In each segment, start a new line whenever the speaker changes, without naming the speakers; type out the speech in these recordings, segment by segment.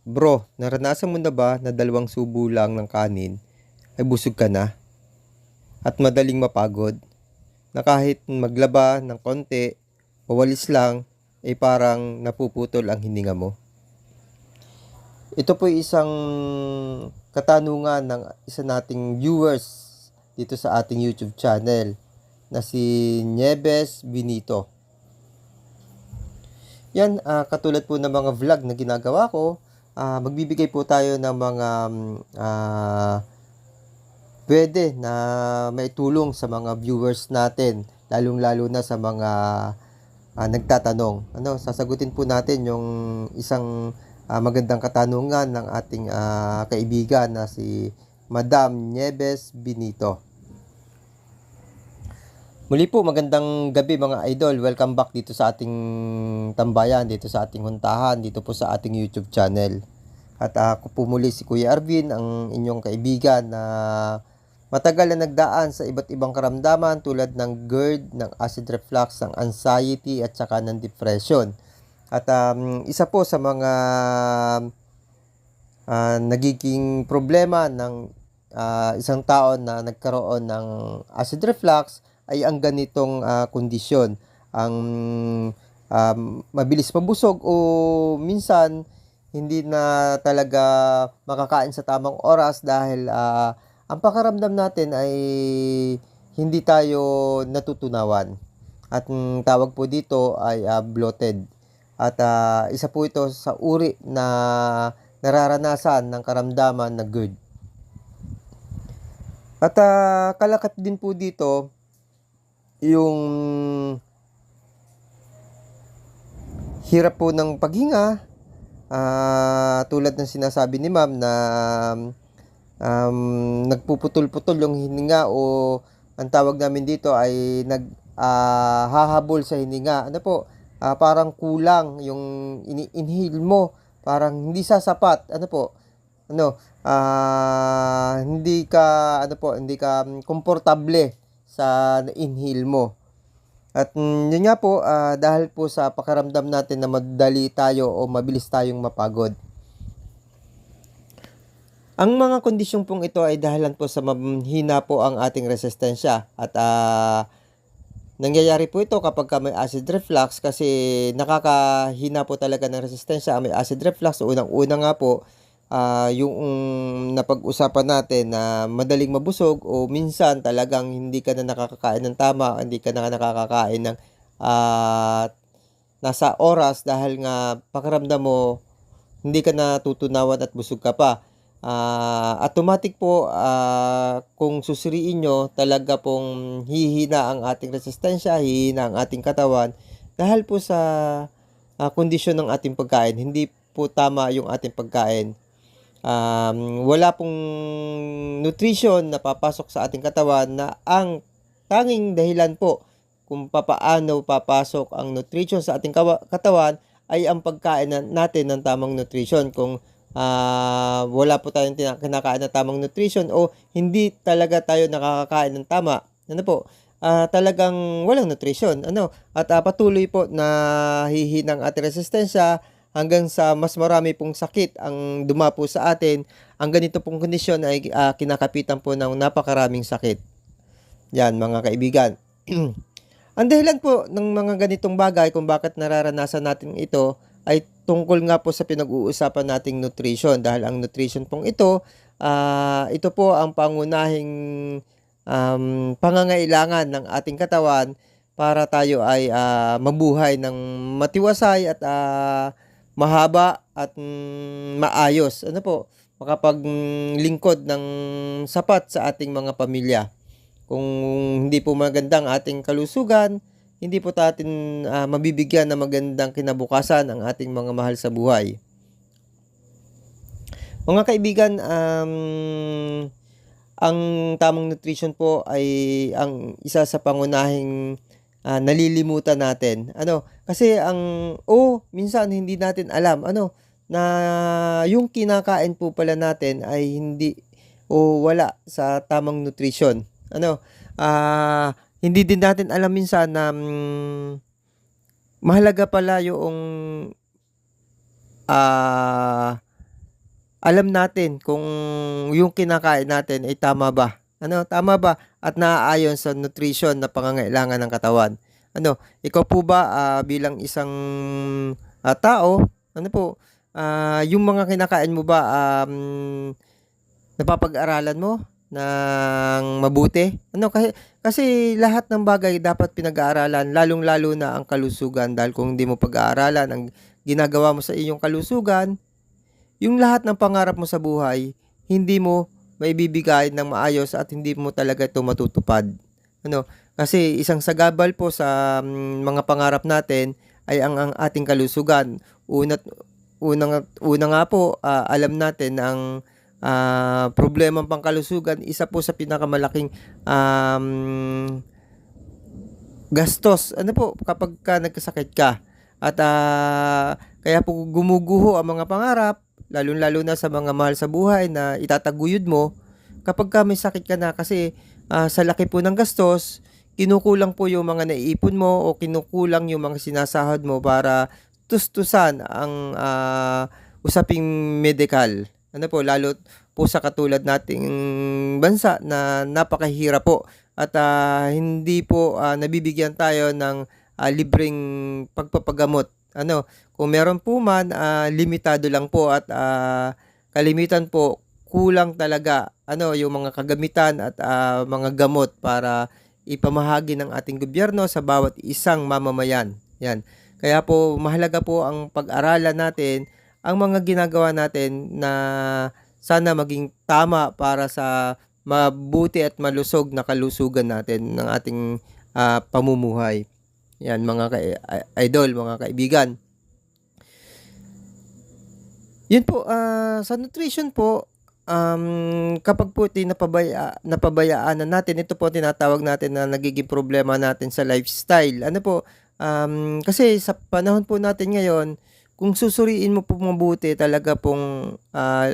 Bro, naranasan mo na ba na dalawang subo lang ng kanin ay busog ka na? At madaling mapagod? Na kahit maglaba ng konti, pawalis lang, ay parang napuputol ang hininga mo? Ito po isang katanungan ng isa nating viewers dito sa ating YouTube channel na si Nieves Benito. Yan, ah, katulad po ng mga vlog na ginagawa ko, ah, magbibigay po tayo ng mga ah, pwede na may tulong sa mga viewers natin, lalong-lalo na sa mga ah, nagtatanong. Ano, sasagutin po natin yung isang ah, magandang katanungan ng ating ah, kaibigan na si Madam Nieves Benito. Muli po, magandang gabi mga idol. Welcome back dito sa ating tambayan, dito sa ating huntahan, dito po sa ating YouTube channel. At ako po muli si Kuya Arvin, ang inyong kaibigan na matagal na nagdaan sa iba't ibang karamdaman tulad ng GERD, ng acid reflux, ng anxiety at saka ng depression. At um, isa po sa mga ah, nagiging problema ng ah, isang tao na nagkaroon ng acid reflux ay ang ganitong ah, kondisyon. Ang um, mabilis mabusog o minsan hindi na talaga makakain sa tamang oras dahil ah, ang pakaramdam natin ay hindi tayo natutunawan. At ang tawag po dito ay ah, bloated. At ah, isa po ito sa uri na nararanasan ng karamdaman na GERD. At ah, kalakat din po dito yung hirap po ng paghinga ah, tulad ng sinasabi ni ma'am na um, nagpuputol-putol yung hininga o ang tawag namin dito ay nag ah, hahabol sa hininga. Ano po? Ah, parang kulang yung ini-inhale mo. Parang hindi sasapat ano po? Ano? Ah, hindi ka ano po hindi ka mm, komportable sa inhale mo at mm, yun nga po, ah, dahil po sa pakaramdam natin na madali tayo o mabilis tayong mapagod. Ang mga kondisyong pong ito ay dahilan po sa mahina po ang ating resistensya at ah, nangyayari po ito kapag ka may acid reflux kasi nakakahina po talaga ng resistensya ang may acid reflux. Unang-una nga po, ah, yung napag-usapan natin na madaling mabusog o minsan talagang hindi ka na nakakakain ng tama, hindi ka na nakakakain ng ah, nasa oras dahil nga pakiramdam mo hindi ka natutunawan at busog ka pa. Ah, automatic po ah, kung susuriin nyo talaga pong hihina ang ating resistensya, hihina ang ating katawan dahil po sa ah, kondisyon ng ating pagkain. Hindi po tama yung ating pagkain um, wala pong nutrition na papasok sa ating katawan na ang tanging dahilan po kung papaano papasok ang nutrition sa ating katawan ay ang pagkain na, natin ng tamang nutrition. Kung ah, wala po tayong kinakain ng tamang nutrition o hindi talaga tayo nakakakain ng tama, ano po, ah, talagang walang nutrition. Ano? At ah, patuloy po na hihinang ating resistensya hanggang sa mas marami pong sakit ang dumapo sa atin, ang ganito pong kondisyon ay ah, kinakapitan po ng napakaraming sakit. Yan mga kaibigan. ang dahilan po ng mga ganitong bagay kung bakit nararanasan natin ito ay tungkol nga po sa pinag-uusapan nating nutrition dahil ang nutrition pong ito ah, ito po ang pangunahing um, pangangailangan ng ating katawan para tayo ay ah, mabuhay ng matiwasay at ah, mahaba at mm, maayos. Ano po, makapaglingkod ng sapat sa ating mga pamilya. Kung hindi po magandang ating kalusugan, hindi po natin ah, mabibigyan ng magandang kinabukasan ang ating mga mahal sa buhay. Mga kaibigan, um, ang tamang nutrition po ay ang isa sa pangunahing ah, nalilimutan natin. Ano? Kasi ang oh, minsan hindi natin alam ano na yung kinakain po pala natin ay hindi o wala sa tamang nutrition. Ano? Ah, hindi din natin alam minsan na mm, mahalaga pala yung ah alam natin kung yung kinakain natin ay tama ba. Ano, tama ba at naaayon sa nutrition na pangangailangan ng katawan. Ano, ikaw po ba ah, bilang isang ah, tao, ano po, ah, yung mga kinakain mo ba um, napapag-aralan mo ng mabuti? Ano kasi kasi lahat ng bagay dapat pinag-aaralan, lalong-lalo na ang kalusugan dahil kung hindi mo pag-aaralan ang ginagawa mo sa iyong kalusugan, yung lahat ng pangarap mo sa buhay, hindi mo maibibigay ng maayos at hindi mo talaga ito matutupad. Ano? Kasi isang sagabal po sa mm, mga pangarap natin ay ang, ang ating kalusugan. Una, una, una nga po, ah, alam natin na ang ah, problema pang kalusugan, isa po sa pinakamalaking um, gastos. Ano po, kapag ka nagkasakit ka. At ah, kaya po gumuguho ang mga pangarap, lalong-lalo na sa mga mahal sa buhay na itataguyod mo kapag ka may sakit ka na kasi ah, sa laki po ng gastos, kinukulang po yung mga naiipon mo o kinukulang yung mga sinasahod mo para tustusan ang ah, usaping medical. Ano po, lalo po sa katulad nating bansa na napakahirap po at ah, hindi po ah, nabibigyan tayo ng ah, libreng pagpapagamot. Ano, kung meron po man, ah, limitado lang po at ah, kalimitan po kulang talaga ano yung mga kagamitan at ah, mga gamot para ipamahagi ng ating gobyerno sa bawat isang mamamayan. Yan. Kaya po mahalaga po ang pag-aralan natin ang mga ginagawa natin na sana maging tama para sa mabuti at malusog na kalusugan natin ng ating ah, pamumuhay. Yan mga ka- idol, mga kaibigan. Yun po, ah, sa nutrition po, um, kapag po ito napabaya, napabayaan na natin, ito po tinatawag natin na nagiging problema natin sa lifestyle. Ano po, um, kasi sa panahon po natin ngayon, kung susuriin mo po mabuti talaga pong ah,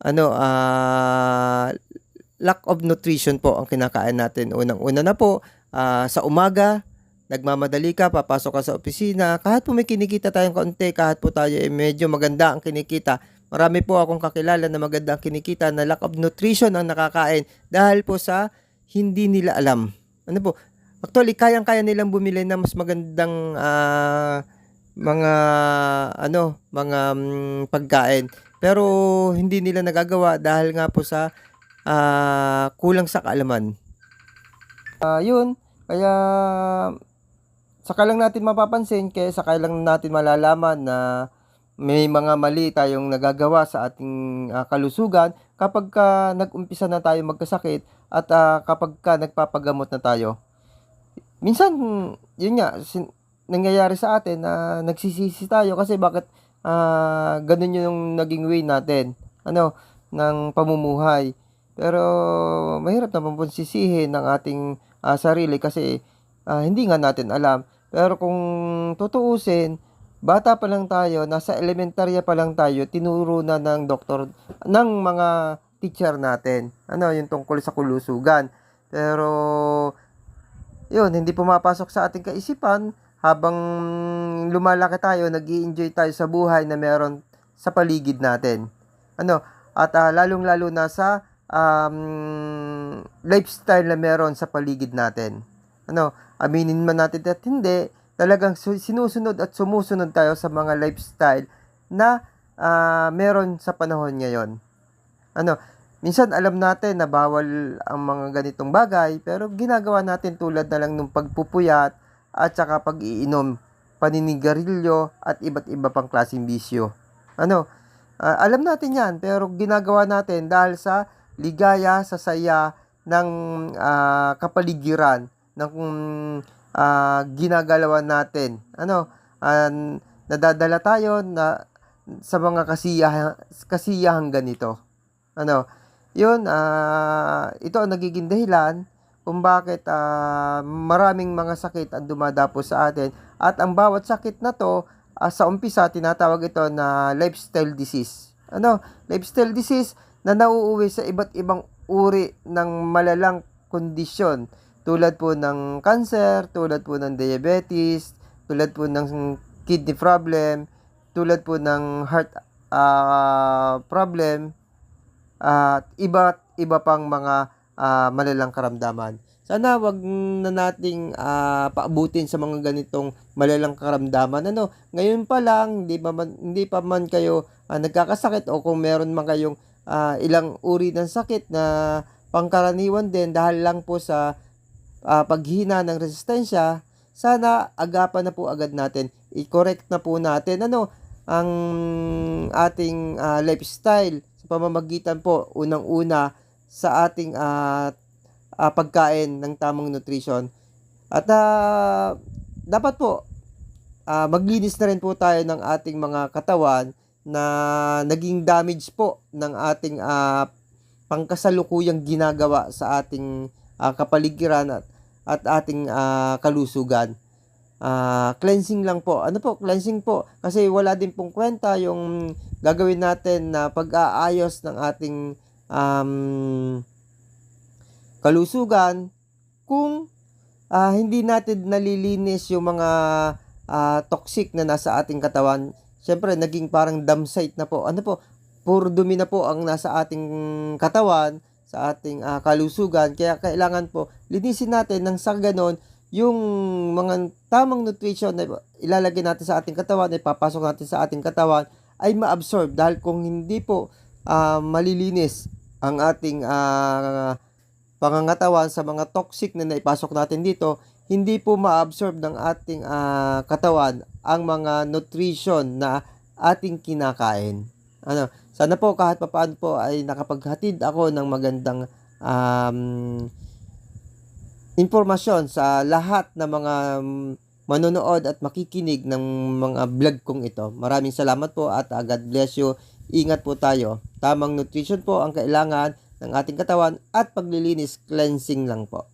ano ah, lack of nutrition po ang kinakain natin. Unang-una na po ah, sa umaga, nagmamadali ka, papasok ka sa opisina, kahit po may kinikita tayong kaunti, kahit po tayo eh, medyo maganda ang kinikita, marami po akong kakilala na maganda ang kinikita na lack of nutrition ang nakakain dahil po sa hindi nila alam. Ano po? Actually, kayang-kaya nilang bumili ng mas magandang ah, mga ano, mga mm, pagkain. Pero hindi nila nagagawa dahil nga po sa ah, kulang sa kaalaman. Ah, yun. Kaya saka lang natin mapapansin kaya saka lang natin malalaman na may mga mali tayong nagagawa sa ating ah, kalusugan kapag ka nag-umpisa na tayo magkasakit at ah, kapag ka nagpapagamot na tayo. Minsan, yun nga, sin- nangyayari sa atin na nagsisisi tayo kasi bakit ah, ganun yung naging way natin ano ng pamumuhay. Pero mahirap naman po sisihin ng ating ah, sarili kasi ah, hindi nga natin alam. Pero kung tutuusin, bata pa lang tayo, nasa elementarya pa lang tayo, tinuro na ng doktor, ng mga teacher natin. Ano, yung tungkol sa kulusugan. Pero, yun, hindi pumapasok sa ating kaisipan habang lumalaki tayo, nag enjoy tayo sa buhay na meron sa paligid natin. Ano, at ah, lalong-lalo na sa um, lifestyle na meron sa paligid natin. Ano, aminin man natin at hindi, talagang su- sinusunod at sumusunod tayo sa mga lifestyle na ah, meron sa panahon ngayon. Ano, minsan alam natin na bawal ang mga ganitong bagay, pero ginagawa natin tulad na lang ng pagpupuyat at saka pag-iinom, paninigarilyo at iba't iba pang klaseng bisyo. Ano, ah, alam natin yan, pero ginagawa natin dahil sa ligaya, sa saya ng ah, kapaligiran, ng ah, ginagalawan natin. Ano, ah, nadadala tayo na sa mga kasiyahan, kasiyahang ganito. Ano, yun, ah, ito ang nagiging dahilan kung bakit ah, maraming mga sakit ang dumadapo sa atin. At ang bawat sakit na to, ah, sa umpisa, tinatawag ito na lifestyle disease. Ano, lifestyle disease na nauuwi sa iba't ibang uri ng malalang kondisyon. Tulad po ng cancer, tulad po ng diabetes, tulad po ng kidney problem, tulad po ng heart ah, problem at iba't iba pang mga ah, malalang karamdaman. Sana wag na nating ah, paabutin sa mga ganitong malalang karamdaman. Ano, ngayon pa lang, hindi pa man, hindi pa man kayo ah, nagkakasakit o kung meron man kayong ah, ilang uri ng sakit na pangkaraniwan din dahil lang po sa ah, paghina ng resistensya, sana agapan na po agad natin. I-correct na po natin ano ang ating ah, lifestyle sa pamamagitan po unang-una sa ating ah, ah, pagkain ng tamang nutrition. At ah, dapat po ah, maglinis na rin po tayo ng ating mga katawan na naging damage po ng ating ah, pangkasalukuyang ginagawa sa ating ah, kapaligiran at, at ating ah, kalusugan. Ah, cleansing lang po. Ano po? Cleansing po. Kasi wala din pong kwenta yung gagawin natin na pag-aayos ng ating um, kalusugan kung ah, hindi natin nalilinis yung mga ah, toxic na nasa ating katawan. Siyempre, naging parang dump site na po. Ano po? Puro dumi na po ang nasa ating katawan, sa ating ah, kalusugan. Kaya kailangan po linisin natin nang sa ganon yung mga tamang nutrition na ilalagay natin sa ating katawan, ay papasok natin sa ating katawan, ay ma-absorb. Dahil kung hindi po ah, malilinis ang ating ah, pangangatawan sa mga toxic na naipasok natin dito, hindi po ma-absorb ng ating ah, katawan ang mga nutrition na ating kinakain. Ano, sana po kahit papaano po ay nakapaghatid ako ng magandang um, impormasyon sa lahat ng mga manonood at makikinig ng mga vlog kong ito. Maraming salamat po at uh, God bless you. Ingat po tayo. Tamang nutrition po ang kailangan ng ating katawan at paglilinis, cleansing lang po.